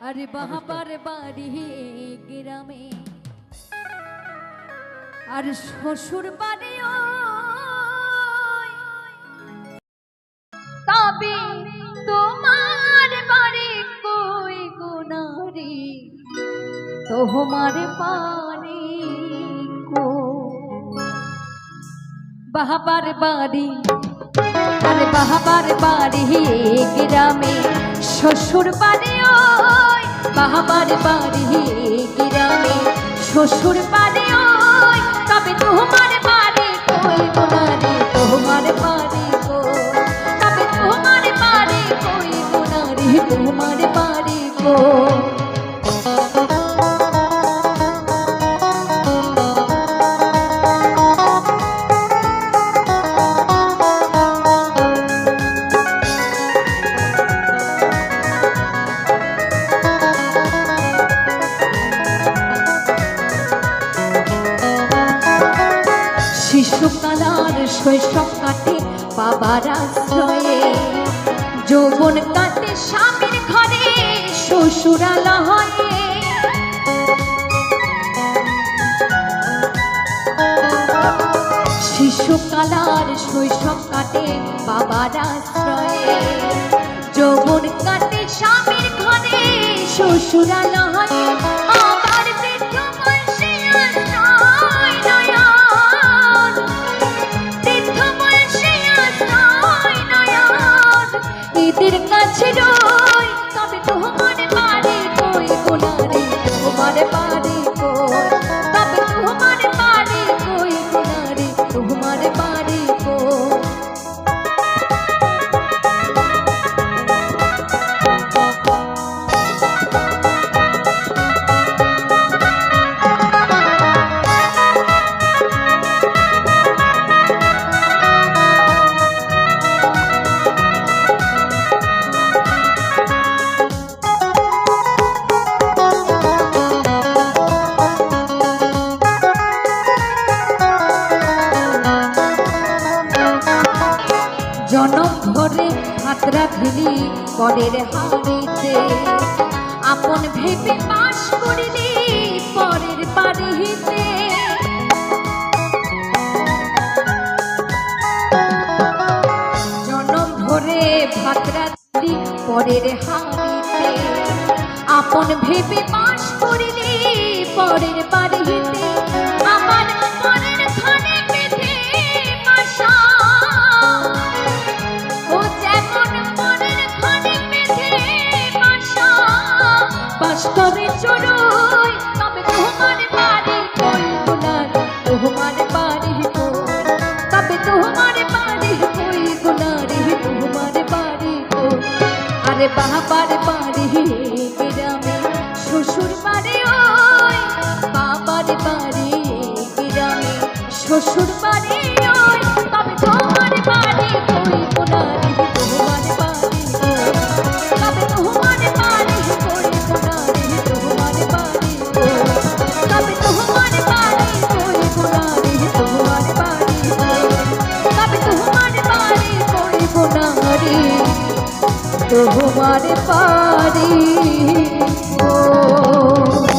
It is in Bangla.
আরে বাহাবার বাড়ি গ্রামে আর শ্বশুর বাড়ি ওই। তবে তোমার বাড়ি কই গুনারি তোমার বাড়ি কো বাহাবার বাড়ি আরে বাহাবার বাড়ি গ্রামে শ্বশুর বাড়ি ওই বাহাবার বাড়ি গ্রামে? শ্বশুর বাড়ি ওই, তবে তোমার বাড়ি কই বোনারে তোমার বাড়ি কই? তবে তোমার বাড়ি কই বোনারে তোমার শিশুকালার শৈশব কাটে বাবার আশ্রয়ে। যৌবন কাটে স্বামীর ঘরে শ্বশুরালা হয়ে শিশুকালার শৈশব কাটে বাবার আশ্রয়ে। যৌবন কাটে স্বামীর ঘরে শ্বশুরালা তোমার বাড়ি ভিলি পরের হাড়িতে। আপন ভেবে বাস করিলি পরের বাড়িতে। জনম দিলি পরের হাড়িতে। আপন ভেবে বাস করিলি পরের বাড়িতে। আরে বাবার বাড়ি গ্রামে শ্বশুর বাড়ি ওই বাবার বাড়ি গ্রামে শ্বশুর বাড়ি ওই তবে তোমার বাড়ি কই কোনারে। তোমার পারি। কই